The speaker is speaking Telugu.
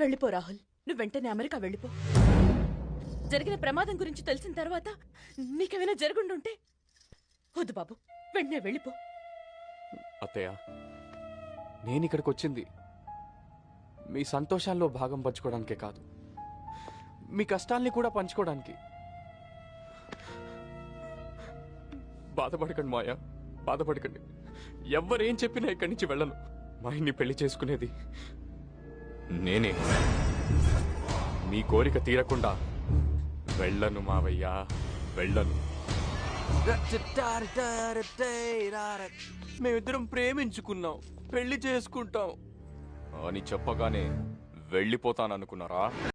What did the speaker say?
వెళ్ళిపో రాహుల్. నువ్వు వెంటనే అమెరికా వెళ్ళిపో. జరిగిన ప్రమాదం గురించి తెలిసిన తర్వాత నీకేమైనా జరుగుండుంటే వద్దు బాబు. వెంటనే వెళ్ళిపో. అత్తయ్య నేను ఇక్కడికి వచ్చింది మీ సంతోషాల్లో భాగం పంచుకోవడానికే కాదు. మీ కష్టాల్ని కూడా పంచుకోవడానికి. బాధపడకండి మాయా. బాధపడకండి. ఎవ్వరేం చెప్పినా ఇక్కడి నుంచి వెళ్ళను. మా ఇన్ని పెళ్ళి చేసుకునేది నేనే. మీ కోరిక తీరకుండా వెళ్ళను మావయ్యా వెళ్ళను. మేమిద్దరం ప్రేమించుకున్నాం. పెళ్ళి చేసుకుంటాం. అని చెప్పగానే వెళ్ళిపోతాననుకున్నారా?